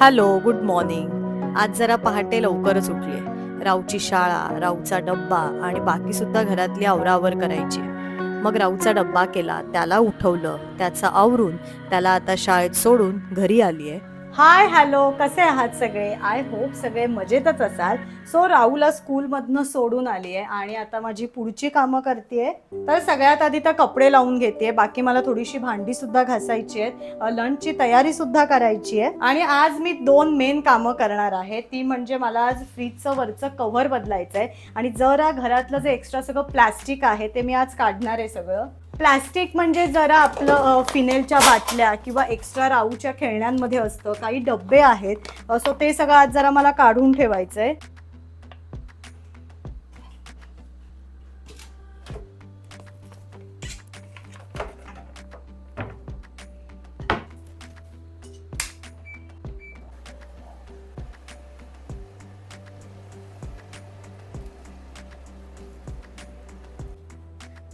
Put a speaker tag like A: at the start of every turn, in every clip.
A: Hello good morning. आज जरा पहाटे लवकरच उठले राऊची शाळा राऊचा डब्बा आणि बाकी सुद्धा घरातली आवरावर करायची. मग राऊचा डब्बा केला त्याला उठवलं त्याचं आवरून त्याला आता शाळेत सोडून घरी आलीये.
B: हाय हॅलो कसे आहात सगळे? आय होप सगळे मजेतच असाल. सो राहूला स्कूलमधनं सोडून आली आहे आणि आता माझी पुढची कामं करते तर सगळ्यात आधी तर कपडे लावून घेते बाकी मला थोडीशी भांडी सुद्धा घासायची आहेत. लंचची तयारी सुद्धा करायची आहे. आणि आज मी दोन मेन कामं करणार आहे. ती म्हणजे मला आज फ्रीजचं वरचं कव्हर बदलायचं आहे आणि जरा घरातलं जे एक्स्ट्रा सगळं प्लॅस्टिक आहे ते मी आज काढणार आहे सगळं. प्लॅस्टिक म्हणजे जरा आपलं फिनेलच्या बाटल्या किंवा एक्स्ट्रा राऊच्या खेळण्यांमध्ये असतं. काही डब्बे आहेत. सो ते सगळं आज जरा मला काढून ठेवायचं आहे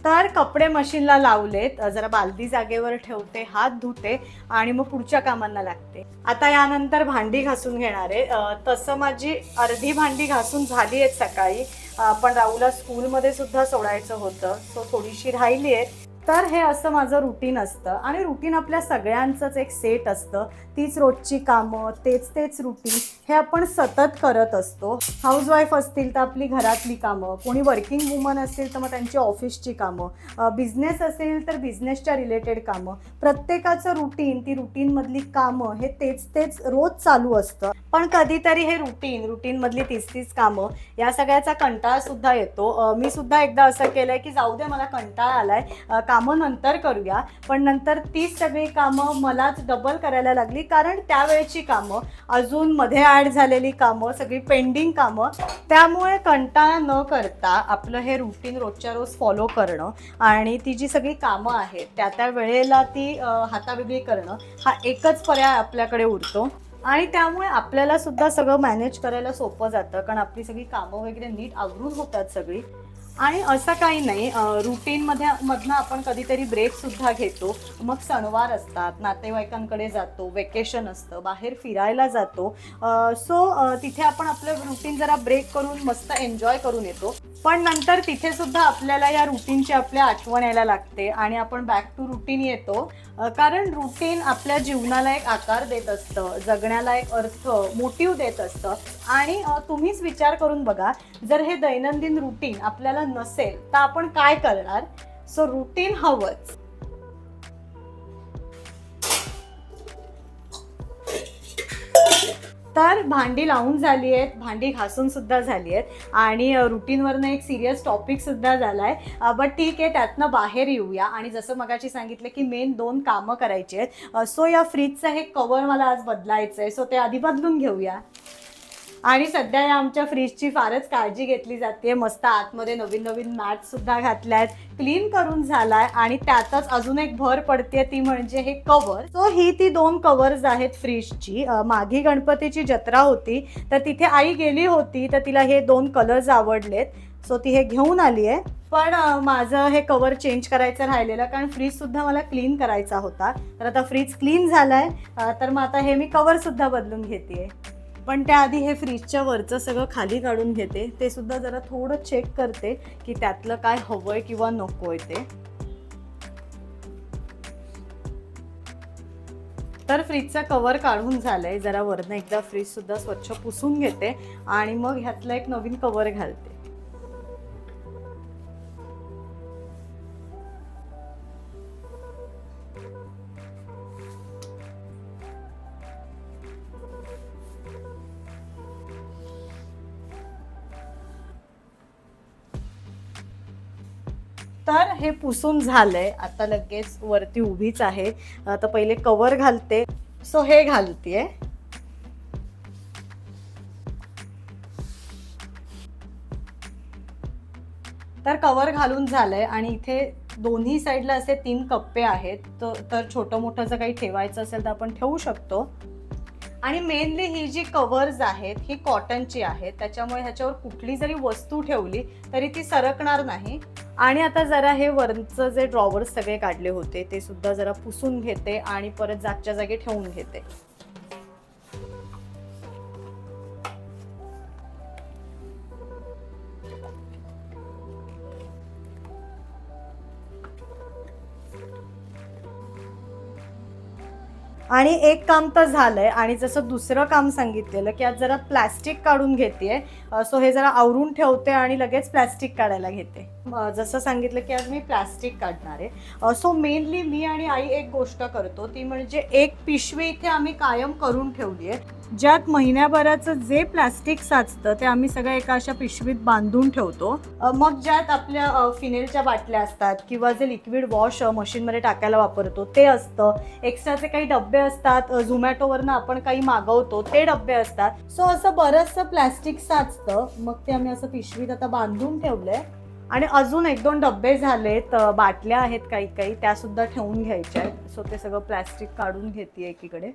B: तर कपडे मशीनला लावलेत. जरा बालदी जागेवर ठेवते हात धुते आणि मग पुढच्या कामांना लागते. आता यानंतर भांडी घासून घेणार आहे. तसं माझी अर्धी भांडी घासून झाली आहेत सकाळी. पण राहूला स्कूलमध्ये सुद्धा सोडायचं होतं. सो थोडीशी राहिली आहे तर हे असं माझं रुटीन असतं. आणि रुटीन आपल्या सगळ्यांचंच एक सेट असतं. तीच रोजची कामं तेच तेच रुटीन हे आपण सतत करत असतो. हाऊसवाईफ असतील तर आपली घरातली कामं कोणी वर्किंग वुमन असतील तर मग त्यांची ऑफिसची कामं बिझनेस असेल तर बिझनेसच्या रिलेटेड कामं. प्रत्येकाचं रुटीन ती रुटीनमधली कामं हे तेच तेच रोज चालू असतं. पण कधीतरी हे रुटीन रुटीनमधली तीस तीच कामं या सगळ्याचा कंटाळा सुद्धा येतो. मी सुद्धा एकदा असं केलंय की जाऊ दे मला कंटाळा आलाय. अ, कामं नंतर करूया. पण नंतर तीच सगळी कामं मलाच डबल करायला लागली. कारण त्यावेळेची कामं अजून मध्ये ॲड झालेली कामं सगळी पेंडिंग कामं त्यामुळे कंटाळा न करता आपलं हे रुटीन रोजच्या रोज फॉलो करणं आणि ती जी सगळी कामं आहेत त्या त्या वेळेला ती हातावेगळी करणं हा एकच पर्याय आपल्याकडे उरतो. आणि त्यामुळे आपल्याला सुद्धा सगळं मॅनेज करायला सोपं जातं कारण आपली सगळी कामं वगैरे नीट आवरून होतात सगळी. आणि असं काही नाही रुटीनमध्ये मधनं आपण कधीतरी ब्रेक सुद्धा घेतो. मग सणवार असतात नातेवाईकांकडे जातो वेकेशन असतं बाहेर फिरायला जातो. सो तिथे आपण आपलं रुटीन जरा ब्रेक करून मस्त एन्जॉय करून येतो. पण नंतर तिथे सुद्धा आपल्याला या रुटीनची आपल्या आठवण यायला लागते आणि आपण बॅक टू रुटीन येतो. कारण रुटीन आपल्या जीवनाला एक आकार देत असतं जगण्याला एक अर्थ मोटिव्ह देत असतं. आणि तुम्हीच विचार करून बघा जर हे दैनंदिन रुटीन आपल्याला नसेल तर आपण काय करणार? सो रुटीन हवंच. तर भांडी लावून झाली आहेत भांडी घासून सुद्धा झाली आहेत आणि रुटीनवरनं एक सिरियस टॉपिक सुद्धा झालाय. बट ठीक आहे त्यातनं बाहेर येऊया. आणि जसं मगाशी सांगितलं की मेन दोन कामं करायची आहेत. सो या फ्रीजचं हे कवर मला आज बदलायचं आहे सो ते आधी बदलून घेऊया. आणि सध्या या आमच्या फ्रीजची फारच काळजी घेतली जाते. मस्त आतमध्ये नवीन नवीन मॅट सुद्धा घातल्या आहेत क्लीन करून झालाय आणि त्यातच अजून एक भर पडते ती म्हणजे हे कवर. सो ही ती दोन कवर्स आहेत फ्रीजची. माघी गणपतीची जत्रा होती तर तिथे आई गेली होती तर तिला हे दोन कलर्स आवडलेत. सो ती हे घेऊन आली आहे पण माझं हे कवर चेंज करायचं राहिलेलं कारण फ्रीज सुद्धा मला क्लीन करायचा होता. तर आता फ्रीज क्लीन झालाय. तर मग आता हे मी कवर सुद्धा बदलून घेते पण त्याआधी हे फ्रीजच्या वरचं सगळं खाली काढून घेते. ते सुद्धा जरा थोडं चेक करते की त्यातलं काय हवंय किंवा नकोय ते. तर फ्रीजचा कवर काढून झालंय. जरा वरनं एकदा फ्रीज सुद्धा स्वच्छ पुसून घेते आणि मग ह्यातलं एक नवीन कवर घालते. तर हे पुसून झालंय. आता लगेच वरती उभीच आहे. आता पहिले कवर घालते. सो हे घालतेय. तर कवर घालून झालंय आणि इथे दोन्ही साईडला असे तीन कप्पे आहेत. तर तर छोटं मोठं जर काही ठेवायचं असेल तर आपण ठेवू शकतो. आणि मेनली ही जी कवर्स आहेत ही कॉटनची आहेत. त्याच्यामुळे ह्याच्यावर कुठली जरी वस्तू ठेवली तरी ती सरकणार नाही. आणि आता जरा हे वरचं जे ड्रॉवर्स सगळे काढले होते ते सुद्धा जरा पुसून घेते आणि परत जागच्या जागी ठेवून घेते. आणि एक काम तर झालंय आणि जसं दुसरं काम सांगितलेलं की आज जरा प्लॅस्टिक काढून घेते सो हे जरा आवरून ठेवते आणि लगेच प्लॅस्टिक काढायला घेते. जसं सांगितलं की आज मी प्लॅस्टिक काढणार आहे. सो मेनली मी आणि आई एक गोष्ट करतो ती म्हणजे एक पिशवी इथे आम्ही कायम करून ठेवली आहे. ज्यात महिन्याभराचं जे प्लास्टिक साचतं ते आम्ही सगळं एका अशा पिशवीत बांधून ठेवतो. मग ज्यात आपल्या फिनेलच्या बाटल्या असतात किंवा जे लिक्विड वॉश मशीनमध्ये टाकायला वापरतो ते असतं. एक्स्ट्राचे काही डबे असतात झोमॅटोवरनं आपण काही मागवतो ते डबे असतात. सो असं बरंचसं प्लॅस्टिक साचतं. मग ते आम्ही असं पिशवीत आता बांधून ठेवलंय. आणि अजून एक दोन डबे झालेत बाटल्या आहेत काही काही त्या सुद्धा ठेवून घ्यायच्या आहेत. सो ते सगळं प्लॅस्टिक काढून घेते एकीकडे.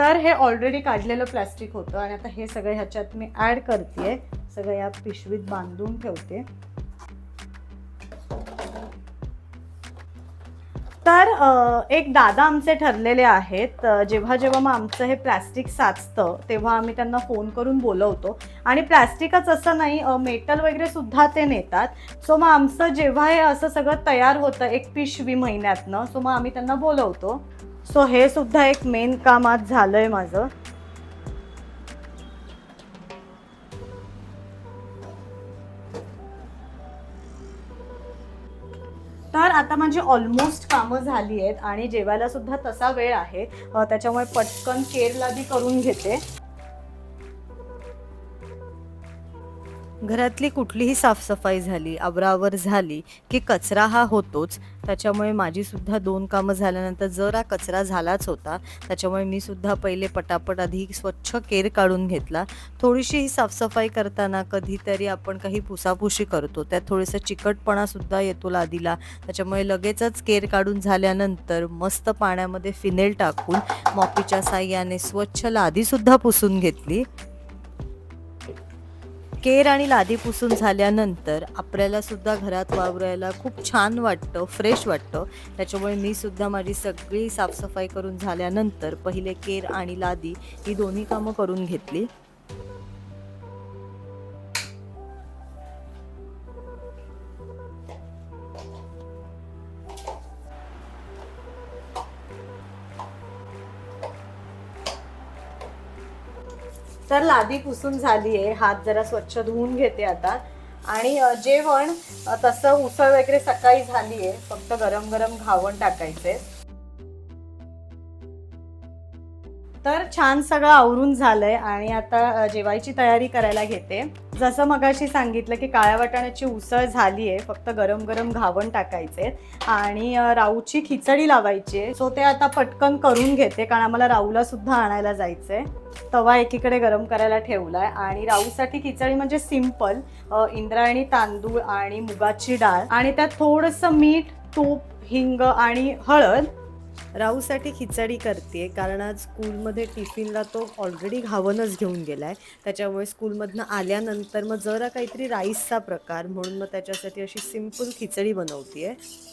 B: तर हे ऑलरेडी काढलेलं प्लॅस्टिक होतं आणि आता हे सगळं ह्याच्यात मी ॲड करते सगळं या पिशवीत बांधून ठेवते. तर एक दादा आमचे ठरलेले आहेत. जेव्हा जेव्हा मग आमचं हे प्लॅस्टिक साचतं तेव्हा आम्ही त्यांना फोन करून बोलवतो. आणि प्लॅस्टिकच असं नाही मेटल वगैरे सुद्धा ते नेतात. सो मग आमचं जेव्हा हे असं सगळं तयार होतं एक पिशवी महिन्यातनं सो मग आम्ही त्यांना बोलवतो. सो हे सुद्धा एक मेन काम आज झालंय माझं. तर आता माझी ऑलमोस्ट कामं झाली आहेत आणि जेवायला सुद्धा तसा वेळ आहे. त्याच्यामुळे पटकन केरला बी करून घेते.
A: घरातली कुठलीही साफसफाई झाली आवरावर झाली की कचरा हा होतोच. त्याच्यामुळे माझीसुद्धा दोन कामं झाल्यानंतर जरा कचरा झालाच होता. त्याच्यामुळे मी सुद्धा पहिले पटापट आधी स्वच्छ केर काढून घेतला. थोडीशी ही साफसफाई करताना कधीतरी आपण काही पुसापुशी करतो. त्यात थोडंसं चिकटपणासुद्धा येतो लादीला. त्याच्यामुळे लगेचच केर काढून झाल्यानंतर मस्त पाण्यामध्ये फिनेल टाकून मॉपीच्या साह्याने स्वच्छ लादीसुद्धा पुसून घेतली. केर आणि लादी पुसून झाल्यानंतर आपल्याला सुद्धा घरात वावरायला खूप छान वाटतं फ्रेश वाटतं. त्याच्यामुळे मी सुद्धा माझी सगळी साफसफाई करून झाल्यानंतर पहिले केर आणि लादी ही दोन्ही कामं करून घेतली.
B: तर लादी पुसून झाली आहे हात जरा स्वच्छ धुवून घेते आता. आणि जेवण तसं उसळ वगैरे सकाळी झाली आहे फक्त गरम गरम घावण टाकायचे तर छान सगळं आवरून झालंय. आणि आता जेवायची तयारी करायला घेते. जसं मगाशी सांगितलं की काळ्या वाटाण्याची उसळ झाली आहे फक्त गरम गरम घावण टाकायचे आणि राऊची खिचडी लावायची आहे. सो ते आता पटकन करून घेते कारण आम्हाला राऊला सुद्धा आणायला जायचंय. तवा एकीकडे गरम करायला ठेवलाय आणि राऊसाठी खिचडी म्हणजे सिंपल इंद्रायणी तांदूळ आणि मुगाची डाळ आणि त्यात थोडंसं मीठ तूप हिंग आणि हळद
A: राहूसाठी खिचडी करते कारण आज स्कूलमध्ये टिफिनला तो ऑलरेडी घावनच घेऊन गेला आहे त्याच्यामुळे स्कूलमधनं आल्यानंतर मग जरा काहीतरी राईसचा प्रकार म्हणून मग त्याच्यासाठी अशी सिंपल खिचडी बनवते आहे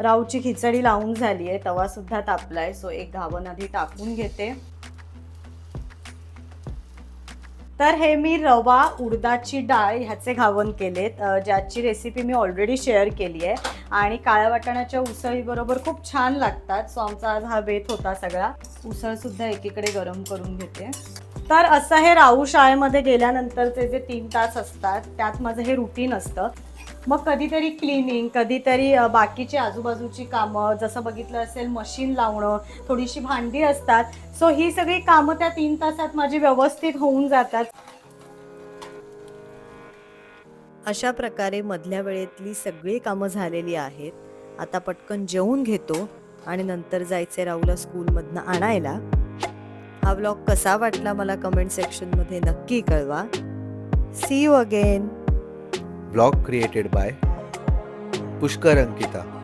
B: राऊची खिचडी लावून झाली आहे. तवा सुद्धा तापलाय. सो एक घावन आधी टाकून घेते. तर हे मी रवा उडदाची डाळ ह्याचे घावन केलेत. ज्याची रेसिपी मी ऑलरेडी शेअर केली आहे. आणि काळ्या वाटाण्याच्या उसळीबरोबर खूप छान लागतात. सो आमचा आज हा बेत होता सगळा. उसळ सुद्धा एकीकडे गरम करून घेते. तर असं हे राहू शाळेमध्ये गेल्यानंतरचे जे तीन तास असतात त्यात माझं हे रुटीन असतं. मग कधीतरी क्लिनिंग कधीतरी बाकीची आजूबाजूची कामं जसं बघितलं असेल मशीन लावणं थोडीशी भांडी असतात. सो ही सगळी कामं त्या तीन तासात माझी व्यवस्थित होऊन जातात.
A: अशा प्रकारे मधल्या वेळेतली सगळी कामं झालेली आहेत. आता पटकन जेवून घेतो आणि नंतर जायचे राहूला स्कूलमधनं आणायला. हा ब्लॉग कसा वाटला मला कमेंट सेक्शनमध्ये नक्की कळवा. See you again
C: blog created by Pushkar Ankita.